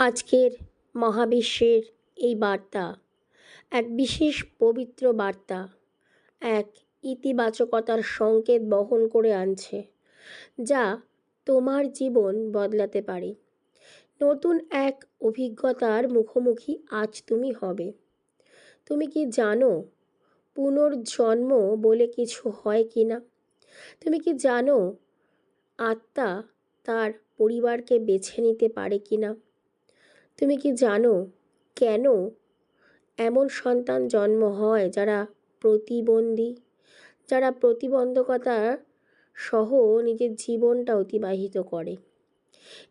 আজকের মহাবিশ্বের এই বার্তা, এক বিশেষ পবিত্র বার্তা, এক ইতিবাচকতার সংকেত বহন করে আনছে, যা তোমার জীবন বদলাতে পারে। নতুন এক অভিজ্ঞতার মুখোমুখি আজ তুমি হবে। তুমি কি জানো পুনর্জন্ম বলে কিছু হয় কি না? তুমি কি জানো আত্মা তার পরিবারকে বেছে নিতে পারে কি না? তুমি কি জানো কেন এমন সন্তান জন্ম হয় যারা প্রতিবন্ধী, যারা প্রতিবন্ধকতা সহ নিজের জীবনটা অতিবাহিত করে?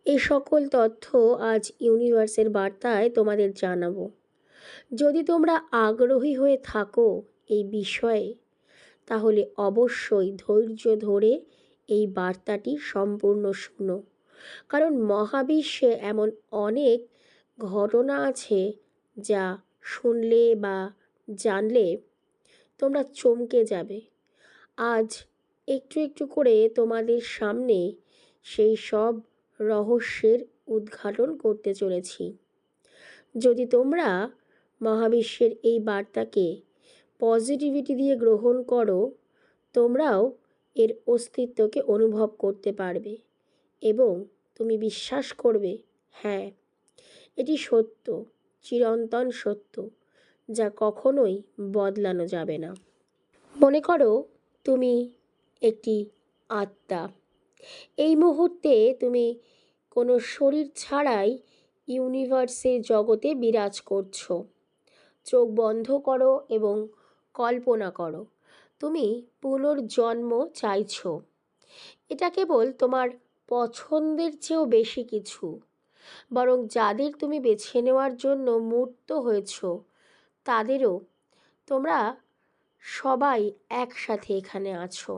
এই সকল তথ্য আজ ইউনিভার্সের বার্তায় তোমাদের জানাব। যদি তোমরা আগ্রহী হয়ে থাকো এই বিষয়ে, তাহলে অবশ্যই ধৈর্য ধরে এই বার্তাটি সম্পূর্ণ শুনো। কারণ মহাবিশ্বে এমন অনেক ঘটনা আছে যা শুনলে বা জানলে তোমরা চমকে যাবে। আজ একটু একটু করে তোমাদের সামনে সেই সব রহস্যের উদ্ঘাটন করতে চলেছি। যদি তোমরা মহাবিশ্বের এই বার্তাকে পজিটিভিটি দিয়ে গ্রহণ করো, তোমরাও এর অস্তিত্বকে অনুভব করতে পারবে এবং তুমি বিশ্বাস করবে হ্যাঁ এটি সত্য, চিরন্তন সত্য, যা কখনোই বদলানো যাবে না। মনে করো তুমি একটি আত্মা। এই মুহূর্তে তুমি কোনো শরীর ছাড়াই ইউনিভার্সের জগতে বিরাজ করছ। চোখ বন্ধ করো এবং কল্পনা করো, তুমি পুনর্জন্ম চাইছো। এটা কেবল তোমার পছন্দের চেয়েও বেশি কিছু। বরং যাদের তুমি বেছে নেওয়ার জন্য মূর্ত হয়েছ, তাদেরও তোমরা সবাই একসাথে এখানে আছো।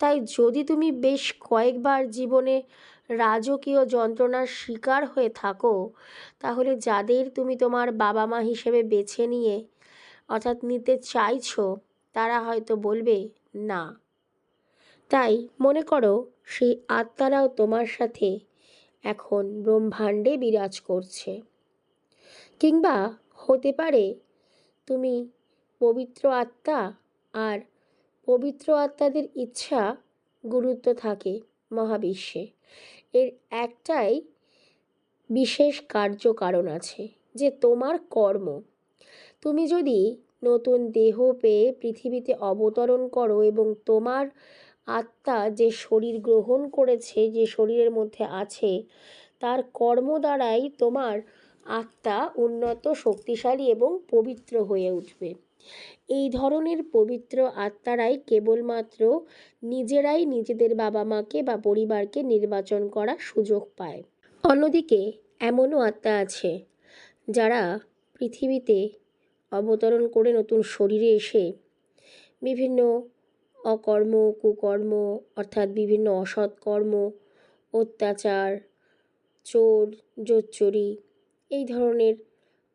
তাই যদি তুমি বেশ কয়েকবার জীবনে রাজকীয় যন্ত্রণার শিকার হয়ে থাকো, তাহলে যাদের তুমি তোমার বাবা মা হিসেবে বেছে নিয়ে অর্থাৎ নিতে চাইছো, তারা হয়তো বলবে, না। তাই মনে করো, সেই আত্মারাও তোমার সাথে এখন ব্রহ্মাণ্ডে বিরাজ করছে। কিংবা হতে পারে তুমি পবিত্র আত্মা আর পবিত্র আত্মাদের ইচ্ছা গুরুত্ব থাকে মহাবিশ্বে। এর একটাই বিশেষ কার্যকারণ আছে, যে তোমার কর্ম। তুমি যদি নতুন দেহ পেয়ে পৃথিবীতে অবতরণ করো এবং তোমার আত্মা যে শরীর গ্রহণ করেছে, যে শরীরের মধ্যে আছে, তার কর্ম দ্বারাই তোমার আত্মা উন্নত, শক্তিশালী এবং পবিত্র হয়ে উঠবে। এই ধরনের পবিত্র আত্মারাই কেবলমাত্র নিজেরাই নিজেদের বাবা মাকে বা পরিবারকে নির্বাচন করার সুযোগ পায়। অন্যদিকে এমনও আত্মা আছে, যারা পৃথিবীতে অবতরণ করে নতুন শরীরে এসে বিভিন্ন অকর্ম, কুকর্ম, অর্থাৎ বিভিন্ন অসৎ কর্ম, অত্যাচার, চোর, জোচ্চুরি, এই ধরনের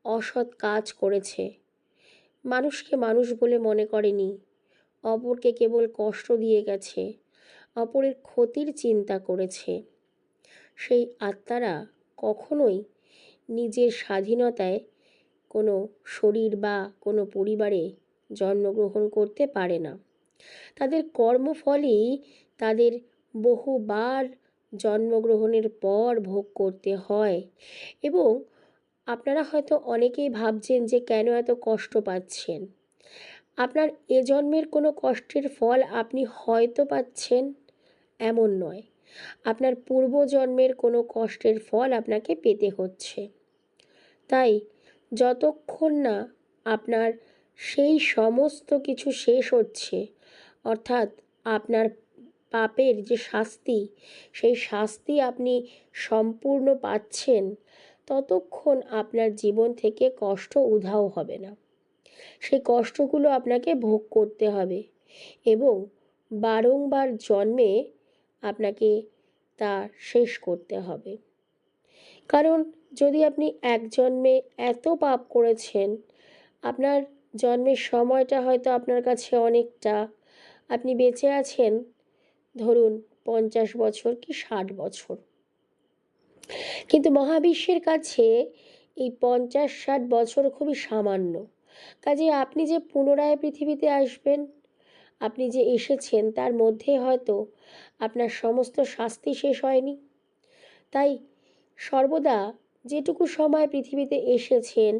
অসৎ কাজ করেছে। মানুষকে মানুষ বলে মনে করেনি। অপরকে কেবল কষ্ট দিয়ে গেছে, অপরের ক্ষতির চিন্তা করেছে। সেই আত্মারা কখনোই নিজের স্বাধীনতায় কোনো শরীর বা কোনো পরিবারে জন্মগ্রহণ করতে পারে না। তাদের কর্মফলেই তাদের বহুবার জন্মগ্রহণের পর ভোগ করতে হয়। এবং আপনারা হয়তো অনেকেই ভাবছেন যে কেন এত কষ্ট পাচ্ছেন? আপনার এ জন্মের কোনো কষ্টের ফল আপনি হয়তো পাচ্ছেন? এমন নয়। আপনার পূর্বজন্মের কোনো কষ্টের ফল আপনাকে পেতে হচ্ছে। তাই যতক্ষণ না আপনার সেই সমস্ত কিছু শেষ হচ্ছে অর্থাৎ আপনার পাপের যে শাস্তি, সেই শাস্তি আপনি সম্পূর্ণ পাচ্ছেন, ততক্ষণ আপনার জীবন থেকে কষ্ট উধাও হবে না। সেই কষ্টগুলো আপনাকে ভোগ করতে হবে এবং বারংবার জন্মে আপনাকে তা শেষ করতে হবে। কারণ যদি আপনি এক জন্মে এত পাপ করেছেন, আপনার জন্মের সময়টা হয়তো আপনার কাছে অনেকটা আপনি বেঁচে আছেন? ধরুন পঞ্চাশ বছর কি ষাট বছর? কিন্তু মহাবিশ্বের কাছে এই পঞ্চাশ ষাট বছর খুবই সামান্য। কাজে আপনি যে পুনরায় পৃথিবীতে আসবেন, আপনি যে এসেছেন, তার মধ্যে হয়তো আপনার সমস্ত শাস্তি শেষ হয়নি। তাই সর্বদা যেটুকু সময় পৃথিবীতে এসেছেন,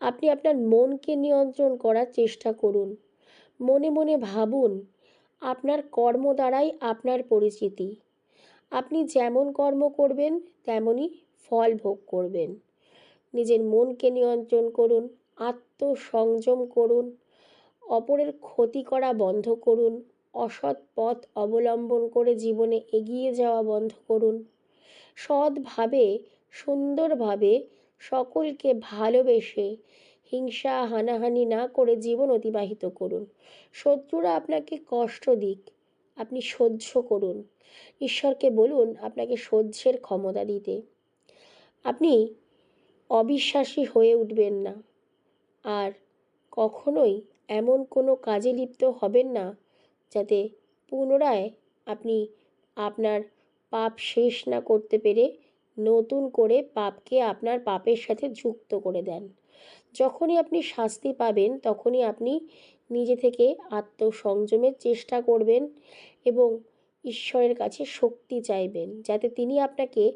আপনি আপনার মনকে নিয়ন্ত্রণ করার চেষ্টা করুন। মনে মনে ভাবুন, আপনার কর্ম দ্বারাই আপনার পরিচিতি। আপনি যেমন কর্ম করবেন, তেমনই ফল ভোগ করবেন। নিজের মনকে নিয়ন্ত্রণ করুন, আত্মসংযম করুন, অপরের ক্ষতি করা বন্ধ করুন, অসৎ পথ অবলম্বন করে জীবনে এগিয়ে যাওয়া বন্ধ করুন। সৎভাবে, সুন্দরভাবে সকলকে ভালোবেসে হিংসা, হানাহানি না করে জীবন অতিবাহিত করুন। শত্রুরা আপনাকে কষ্ট দিক, আপনি সহ্য করুন। ঈশ্বরকে বলুন, আপনাকে সহ্যের ক্ষমতা দিতে। আপনি অবিশ্বাসী হয়ে উঠবেন না। আর কখনোই এমন কোনো কাজে লিপ্ত হবেন না, যাতে পুনরায় আপনি আপনার পাপ শেষ না করতে পেরে নতুন করে পাপকে আপনার পাপের সাথে যুক্ত করে দেন। যখনই আপনি শাস্তি পাবেন, তখনই আপনি নিজে থেকে আত্মসংযমের চেষ্টা করবেন এবং ঈশ্বরের কাছে শক্তি চাইবেন, যাতে তিনি আপনাকে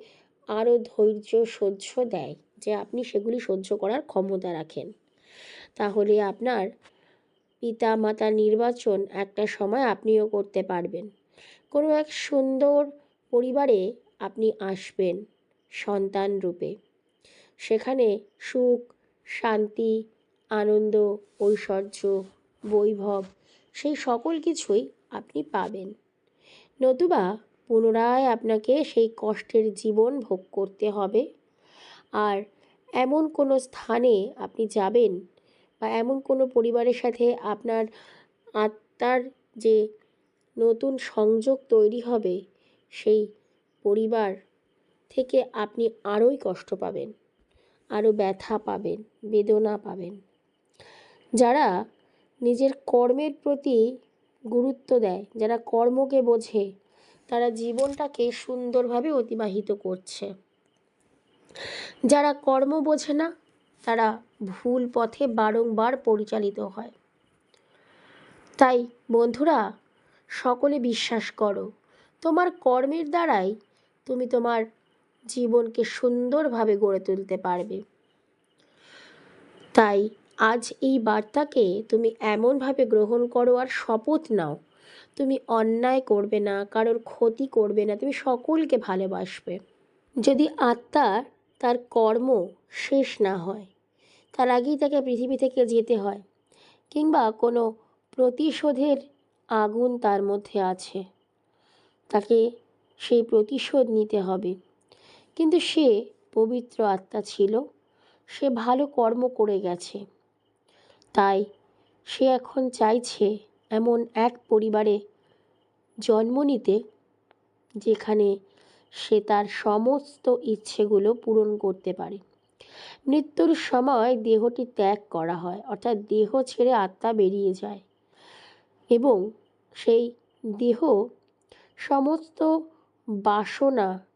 আরও ধৈর্য, সহ্য দেয়, যে আপনি সেগুলি সহ্য করার ক্ষমতা রাখেন। তাহলে আপনার পিতা মাতা নির্বাচন একটা সময় আপনিও করতে পারবেন। কোনো এক সুন্দর পরিবারে আপনি আসবেন সন্তান রূপে। সেখানে সুখ শান্তি, আনন্দ, ঐশ্বর্য, বৈভব, সেই সকল কিছুই আপনি পাবেন। নতুবা পুনরায় আপনাকে সেই কষ্টের জীবন ভোগ করতে হবে। আর এমন কোনো স্থানে আপনি যাবেন বা এমন কোনো পরিবারের সাথে আপনার আত্মার যে নতুন সংযোগ তৈরি হবে, সেই পরিবার থেকে আপনি আরোই কষ্ট পাবেন। আরও ব্যথা পাবেন, বেদনা পাবেন। যারা নিজের কর্মের প্রতি গুরুত্ব দেয়, যারা কর্মকে বোঝে, তারা জীবনটাকে সুন্দরভাবে অতিবাহিত করছে। যারা কর্ম বোঝে না, তারা ভুল পথে বারংবার পরিচালিত হয়। তাই বন্ধুরা, সকলে বিশ্বাস করো, তোমার কর্মের দ্বারাই তুমি তোমার জীবনকে সুন্দরভাবে গড়ে তুলতে পারবে। তাই আজ এই বার্তাকে তুমি এমনভাবে গ্রহণ করো আর শপথ নাও। তুমি অন্যায় করবে না, কারোর ক্ষতি করবে না, তুমি সকলকে ভালোবাসবে। যদি আত্মা তার কর্ম শেষ না হয়, তার আগেই তাকে পৃথিবী থেকে যেতে হয়, কিংবা কোনো প্রতিশোধের আগুন তার মধ্যে আছে, তাকে সেই প্রতিশোধ নিতে হবে। কিন্তু সে পবিত্র আত্মা ছিল। সে ভালো কর্ম করে গেছে। তাই সে এখন চাইছে এমন এক পরিবারে জন্ম নিতে, যেখানে সে তার সমস্ত ইচ্ছেগুলো পূরণ করতে পারে। মৃত্যুর সময় দেহটি ত্যাগ করা হয়, অর্থাৎ দেহ ছেড়ে আত্মা বেরিয়ে যায় এবং সেই দেহ সমস্ত বাসনা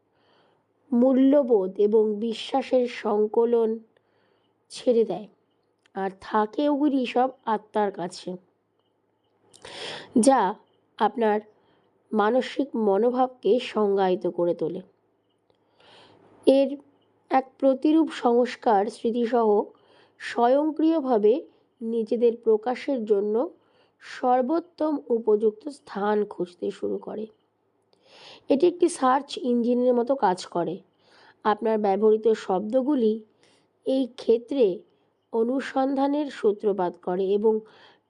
মূল্যবোধ এবং বিশ্বাসের সংকলন ছেড়ে দেয়। আর থাকে ওগুলি সব আত্মার কাছে, যা আপনার মানসিক মনোভাবকে সংজ্ঞায়িত করে তোলে। এর এক প্রতিরূপ সংস্কার স্মৃতিসহ স্বয়ংক্রিয়ভাবে নিজেদের প্রকাশের জন্য সর্বোত্তম উপযুক্ত স্থান খুঁজতে শুরু করে। এটি একটি সার্চ ইঞ্জিনের মতো কাজ করে। আপনার ব্যবহৃত শব্দগুলি এই ক্ষেত্রে অনুসন্ধানের সূত্রপাত করে এবং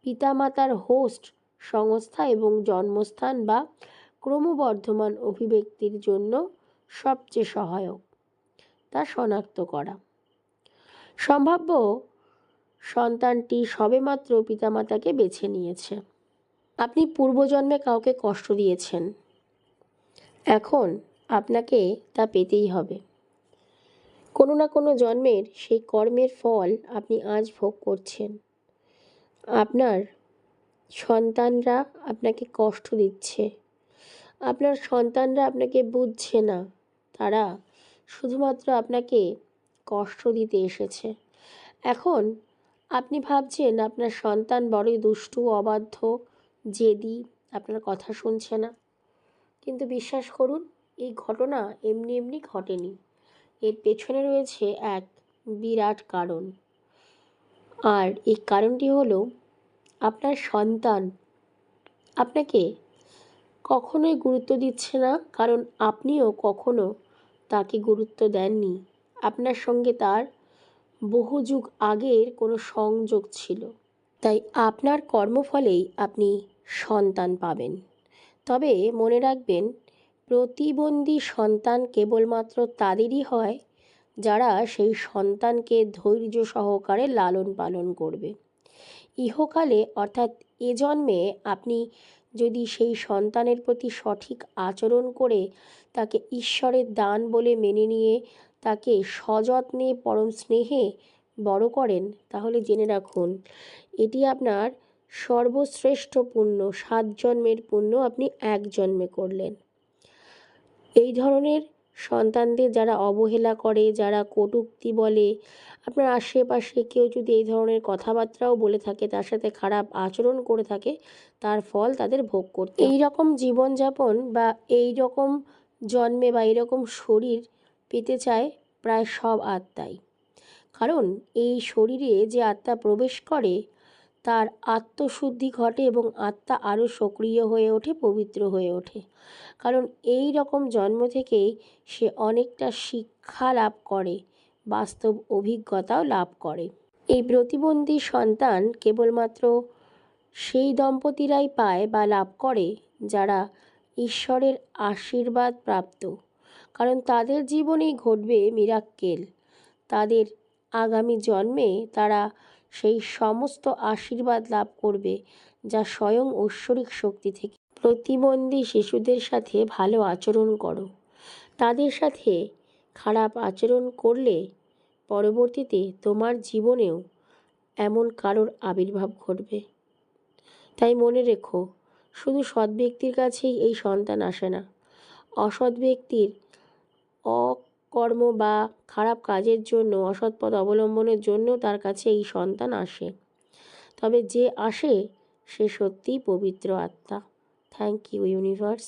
পিতামাতার হোস্ট, সংস্থা এবং জন্মস্থান বা ক্রমবর্ধমান অভিব্যক্তির জন্য সবচেয়ে সহায়ক, তা শনাক্ত করা। সম্ভাব্য সন্তানটি সবেমাত্র পিতামাতাকে বেছে নিয়েছে। আপনি পূর্বজন্মে কাউকে কষ্ট দিয়েছেন। এখন আপনাকে তা পেতেই হবে। কোনো না কোনো জন্মের সেই কর্মের ফল আপনি আজ ভোগ করছেন। আপনার সন্তানরা আপনাকে কষ্ট দিচ্ছে। আপনার সন্তানরা আপনাকে বুঝছে না। তারা শুধুমাত্র আপনাকে কষ্ট দিতে এসেছে। এখন আপনি ভাবছেন আপনার সন্তান বড়ই দুষ্টু, অবাধ্য, জেদি, আপনার কথা শুনছে না। কিন্তু বিশ্বাস করুন, এই ঘটনা এমনি এমনি ঘটেনি। এর পেছনে রয়েছে এক বিরাট কারণ। আর এই কারণটি হলো, আপনার সন্তান আপনাকে কখনোই গুরুত্ব দিচ্ছে না, কারণ আপনিও কখনো তাকে গুরুত্ব দেননি। আপনার সঙ্গে তার বহু যুগ আগের কোনো সংযোগ ছিল। তাই আপনার কর্মফলেই আপনি সন্তান পাবেন। তবে মনে রাখবেন, প্রতিবন্ধী সন্তান কেবলমাত্র তাদেরই হয় যারা সেই সন্তানকে ধৈর্য সহকারে লালন পালন করবে। ইহকালে অর্থাৎ এ জন্মে আপনি যদি সেই সন্তানের প্রতি সঠিক আচরণ করে তাকে ঈশ্বরের দান বলে মেনে নিয়ে তাকে সযত্নে পরম স্নেহে বড় করেন, তাহলে জেনে রাখুন, এটি আপনার সর্বশ্রেষ্ঠ পুণ্য, সাত জন্মের পুণ্য আপনি এক জন্মে করলেন। এই ধরনের সন্তানদের যারা অবহেলা করে, যারা কটূক্তি বলে, আপনার আশেপাশে কেউ যদি এই ধরনের কথাবার্তাও বলে থাকে, তার সাথে খারাপ আচরণ করে থাকে, তার ফল তাদের ভোগ করতে এই রকম জীবনযাপন বা এই রকম জন্মে বা এরকম শরীর পেতে চায় প্রায় সব আত্মাই। কারণ এই শরীরে যে আত্মা প্রবেশ করে তার আত্মশুদ্ধি ঘটে এবং আত্মা আরও সক্রিয় হয়ে ওঠে, পবিত্র হয়ে ওঠে। কারণ এই রকম জন্ম থেকেই সে অনেকটা শিক্ষা লাভ করে, বাস্তব অভিজ্ঞতাও লাভ করে। এই প্রতিবন্ধী সন্তান কেবলমাত্র সেই দম্পতিরাই পায় বা লাভ করে যারা ঈশ্বরের আশীর্বাদ প্রাপ্ত। কারণ তাদের জীবনেই ঘটবে মিরাক্কেল। তাদের আগামী জন্মে তারা সেই সমস্ত আশীর্বাদ লাভ করবে, যা স্বয়ং ঐশ্বরিক শক্তি থেকে। প্রতিবন্ধী শিশুদের সাথে ভালো আচরণ করো। তাদের সাথে খারাপ আচরণ করলে পরবর্তীতে তোমার জীবনেও এমন কারোর আবির্ভাব ঘটবে। তাই মনে রেখো, শুধু সৎ ব্যক্তির কাছেই এই সন্তান আসে না। অসৎ ব্যক্তির অকর্ম বা খারাপ কাজের জন্য, অসৎ পথ অবলম্বনের জন্য তার কাছে এই সন্তান আসে। তবে যে আসে, সে সত্যিই পবিত্র আত্মা। Thank you universe